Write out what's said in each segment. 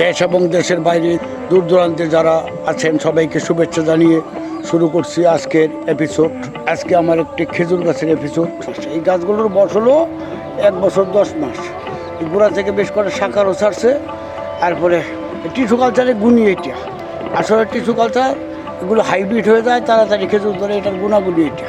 দেশ এবং দেশের বাইরে দূর দূরান্তে যারা আছেন, সবাইকে শুভেচ্ছা জানিয়ে শুরু করছি আজকের এপিসোড আজকে আমার একটি খেজুর গাছের এপিসোড এই গাছগুলোর বয়স হলো এক বছর দশ মাস। গোড়া থেকে বেশ করে শাখারও ছাড়ছে তারপরে টিস্যু কালচারে গুণি এটা। আসলে টিস্যু কালচার এগুলো হাইব্রিড হয়ে যায়, তাড়াতাড়ি খেজুর ধরে এটার গুণাগুণি এটা।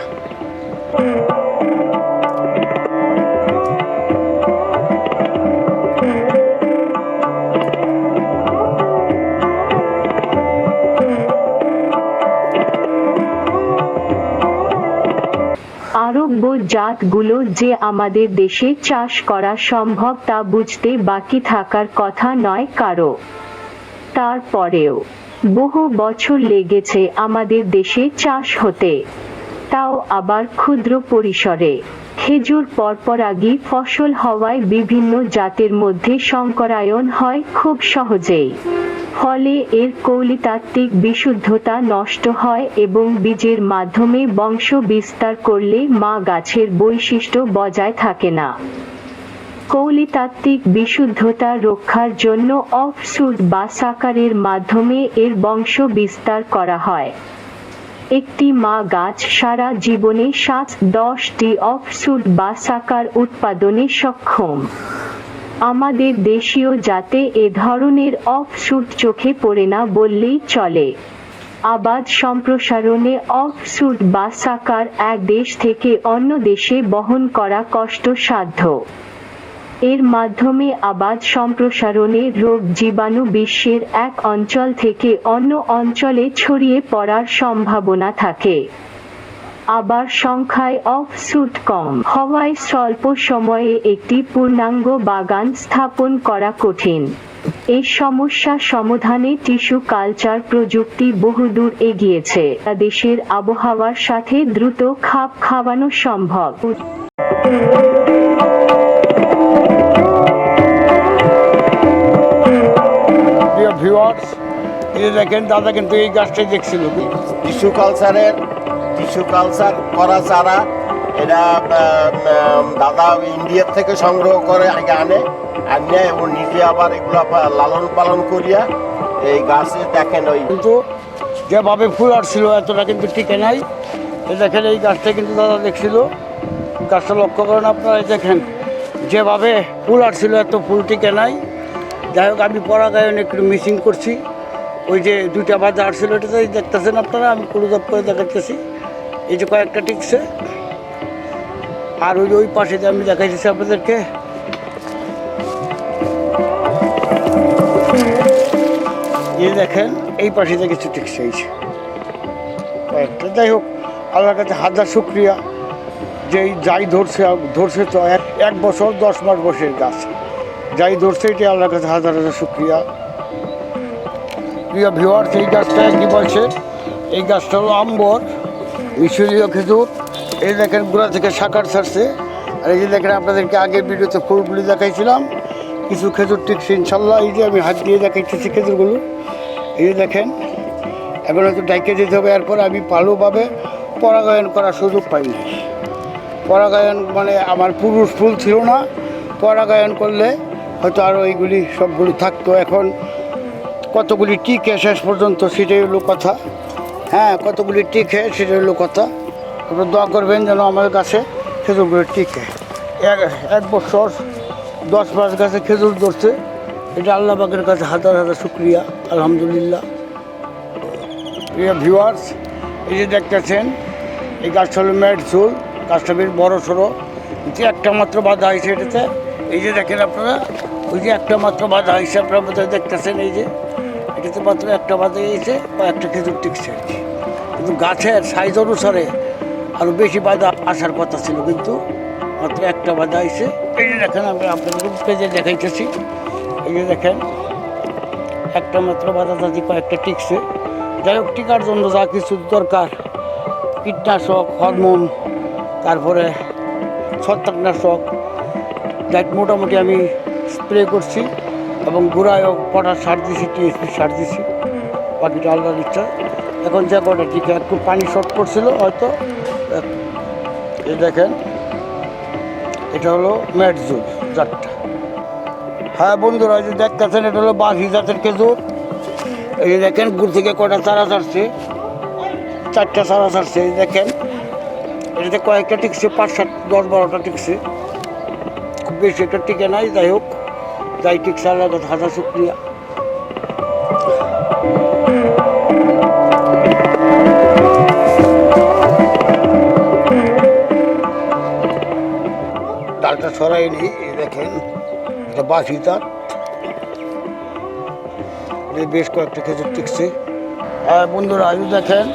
আরব্য জাতগুলো যে আমাদের দেশে চাষ করা সম্ভব তা বুঝতে বাকি থাকার কথা নয় কারও। তারপরেও, বহু বছর লেগেছে আমাদের দেশে চাষ হতে। তাও আবার ক্ষুদ্র পরিসরে। খেজুর পরপরাগী ফসল হওয়ায় বিভিন্ন জাতের মধ্যে সংকরায়ন হয় খুব সহজেই। ফলে এর কৌলিতাত্ত্বিক বিশুদ্ধতা নষ্ট হয় এবং বীজের মাধ্যমে বংশ বিস্তার করলে মা গাছের বৈশিষ্ট্য বজায় থাকে না। কৌলিতাত্ত্বিক বিশুদ্ধতা রক্ষার জন্য অফসুট বা সাকারের মাধ্যমে এর বংশ বিস্তার করা হয়। একটি মা গাছ সারা জীবনে সাত দশটি অফসুট বা সাকার উৎপাদনে সক্ষম। আমাদের দেশীয় জাতে এ ধরনের অফ অফসুট চোখে পড়ে না বললেই চলে। আবাদ সম্প্রসারণে অফ অফসুট বা সাকার এক দেশ থেকে অন্য দেশে বহন করা কষ্টসাধ্য। এর মাধ্যমে আবাদ সম্প্রসারণে রোগ জীবাণু বিশ্বের এক অঞ্চল থেকে অন্য অঞ্চলে ছড়িয়ে পড়ার সম্ভাবনা থাকে। আবার সংখ্যায় অফসুট কম। হওয়ায় স্বল্প সময়ে একটি পূর্ণাঙ্গ বাগান স্থাপন করা কঠিন। এই সমস্যা সমাধানে টিস্যু কালচার প্রযুক্তি বহুদূর এগিয়েছে। তা দেশের আবহাওয়ার সাথে দ্রুত খাপ খাওয়ানো সম্ভব। ভিউয়ার্স এই দেখেন দাদা কিন্তু এই গাছটাই দেখছিল। টিস্যু কালচারের টিস্যু কালচার করা চারা উম, দাদা ইন্ডিয়ার থেকে সংগ্রহ করে আগে আনে আনিয়ে এবং নিজে আবার এগুলো লালন পালন করিয়া এই গাছে দেখেন ওই কিন্তু যেভাবে ফুল আসছিল এতটা কিন্তু টিকে নাই। দেখেন এই গাছটা কিন্তু দাদা দেখছিল। গাছটা লক্ষ্য করেন আপনারা দেখেন যেভাবে ফুল আসছিল এত ফুল টিকে নাই। যাই হোক আমি পরাগায়ন একটু মিসিং করছি। ওই যে দুইটা বাজে আসছিল এটাতে দেখতেছেন আপনারা আমি কুড়ুদপ করে দেখাচ্ছি এই যে কয়েকটা টিকছে আর ওই ওই পাশে যে আমি দেখাইতেছি আপনাদেরকে। এই দেখেন, এই পাশে যে কিছু ঠিক সেই কয়েকটা। যাই হোক, আল্লাহর কাছে হাজার শুক্রিয়া। যে এই যাই ধরছে ধরছে তো এক এক বছর, দশ মাস বয়সের গাছ যাই ধরছে এটি আল্লাহর কাছে হাজার হাজার শুক্রিয়া। প্রিয় ভিওয়ার্স এই গাছটা কি বলছে এই গাছটা হলো আম্বর। মিশরীয় খেজুর, এই দেখেন গোড়া থেকে শাখার ছাড়ছে। আর এই যে দেখেন আপনাদেরকে আগের ভিডিওতে ফুলগুলি দেখাইছিলাম, কিছু খেজুর টিকছে ইনশাল্লাহ এই যে আমি হাত দিয়ে দেখাইতেছি খেজুরগুলো। এই যে দেখেন, এখন হয়তো ডাইকে যেতে হবে, এরপর আমি ভালোভাবে পরাগায়ন করার সুযোগ পাইনি। পরাগায়ন মানে আমার পুরুষ ফুল ছিল না, পরাগায়ন করলে হয়তো আরও এইগুলি সবগুলি থাকতো। এখন কতগুলি টিকে শেষ পর্যন্ত সেটাই হলো কথা। হ্যাঁ কতগুলি টিকে সেটা হলো কথা। আপনার দোয়া করবেন যেন আমার কাছে খেজুরগুলো টিকে এক এক বছর দশ মাস গাছে খেজুর ধরছে। এটা আল্লাহ বাগের কাছে হাজার হাজার শুক্রিয়া, আলহামদুলিল্লাহ। প্রিয় ভিউয়ার্স এই যে দেখতেছেন, এই গাছটা হলো ম্যাট চুল গাছটা বেশ বড়ো সড়ো। যে একটা মাত্র বাধা হয়েছে এটাতে। এই যে দেখেন আপনারা, ওই যে একটা মাত্র বাধা হয়েছে আপনারা দেখতেছেন, এই যে। এটাতে মাত্র একটা বাধা হয়েছে বা একটা খেজুর টিকছে। আর কি কিন্তু গাছের সাইজ অনুসারে আরও বেশি বাধা আসার কথা ছিল কিন্তু মাত্র একটা বাধা আইছে এই যে দেখেন, আমি আপনাদের পেজে দেখাইতেছি। এই যে দেখেন, একটা মাত্র বাধা দাদি কয়েকটা টিকছে। যাই হোক, টিকার জন্য যা কিছু দরকার, কীটনাশক, হরমোন, তারপরে ছত্রাকনাশক, যাই মোটামুটি আমি স্প্রে করছি। এবং গোড়ায়ও পটাশ সার দিছি, টিএসপি সার দিছি, বাকিটা আল্লাহর ইচ্ছা এখন যে কটা টিকা একটু পানি শর্ট পড়ছিল হয়তো এই দেখেন, এটা হলো ম্যাট ম্যাটজুল চারটা হ্যাঁ বন্ধুরা যে দেখতেছেন, এটা হলো বাঘি জাতের খেজুর। এই যে দেখেন, গুড় থেকে কটা চারা ছাড়ছে? চারটা চারা ছাড়ছে, এই দেখেন, এটাতে কয়েকটা টিকছে, পাঁচ সাত, দশ বারোটা টিকছে। খুব বেশি একটা টিকে নাই, যাই হোক। টিকছে আল্লাহ হাজার শুক্রিয়া ডালটা সরাই নি দেখেন, এটা বাসি তার বেশ কয়েকটা খেজুর টিকছে। হ্যাঁ বন্ধুরা আজ দেখেন,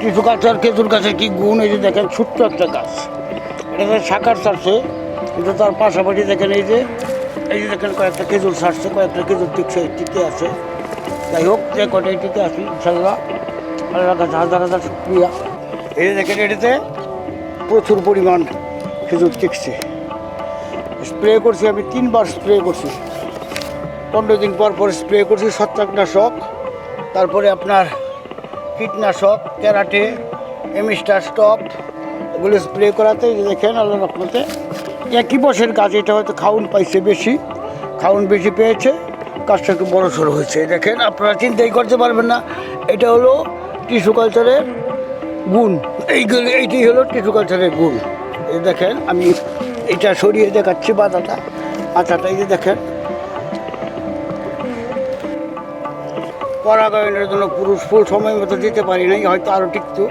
কিছু গাছ আর খেজুর গাছের কি গুণ, এই যে দেখেন, ছোট্ট একটা গাছ। এটা শাখার ছাড়ছে কিন্তু তার পাশাপাশি দেখেন এই যে এই যে দেখেন কয়েকটা খেজুর ছাড়ছে কয়েকটা খেজুর টিকছে, টিকে আছে। যাই হোক, যে কটাই টিকে আছি ইনশাল্লাহ আল্লাহর কাছে হাজার হাজার শুক্রিয়া। এই দেখেন, এটাতে প্রচুর পরিমাণ খেজুর টিকছে। স্প্রে করছি আমি, তিনবার স্প্রে করছি। পনেরো দিন পর পর স্প্রে করছি, ছত্রাকনাশক, তারপরে আপনার কীটনাশক, ক্যারাটে, এমিস্টার, স্টপ, এগুলো স্প্রে করাতে দেখেন আল্লাহ রকমতে একই বছর গাছ এটা হয়তো খাউন পাইছে বেশি, খাউন বেশি পেয়েছে গাছটা একটু বড়ো সড়ো হয়েছে। দেখেন, আপনারা চিন্তাই করতে পারবেন না, এটা হলো টিস্যু কালচারের গুণ। এইগুলো এইটাই হলো টিস্যু কালচারের গুণ। এই দেখেন, আমি এটা সরিয়ে দেখাচ্ছি বাদাটা আচাটা এই যে দেখেন। পরাগায়নের জন্য পুরুষ ফুল সময় মতো দিতে পারি নাই, হয়তো আরও টিকতো।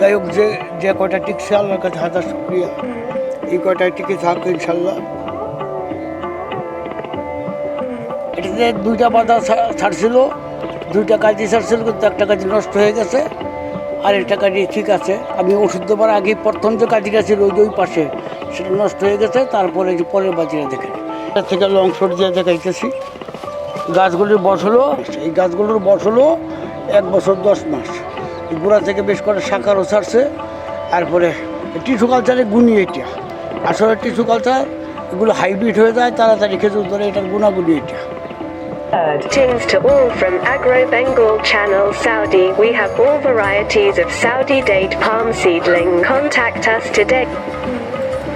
যাই হোক, যে যে কয়টা টিকছে, আল্লাহর কাছে হাজার শুক্রিয়া। এই কয়টায় টিকে থাকবে ইনশাল্লাহ। এটাতে দুইটা বাধা ছাড়ছিল। দুইটা কাজই ছাড়ছিল, কিন্তু একটা কাজ নষ্ট হয়ে গেছে। আর একটা কাজই ঠিক আছে। আমি ওষুধ দেওয়ার আগে প্রথম যে কাজিটা ছিল, ওই ওই পাশে, সেটা নষ্ট হয়ে গেছে। তারপরে যে পরের বাজিরা দেখেন। এটা থেকে লং শট দিয়ে দেখাইতেছি। গাছগুলির বয়স হলো, এই গাছগুলোর হলো এক বছর দশ মাস। গোড়া থেকে বেশ করে শাখারও ছাড়ছে। তারপরে টিস্যু কালচারে গুণি এটা। আসলে টিস্যু কালচার এগুলো হাইব্রিড হয়ে যায় তাড়াতাড়ি খেজুর ধরে এটার গুণাগুণি এটা Greetings to all from Agro Bengal Channel Saudi. We have all varieties of Saudi date palm seedling. Contact us today.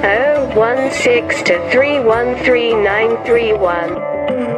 016 to 313931.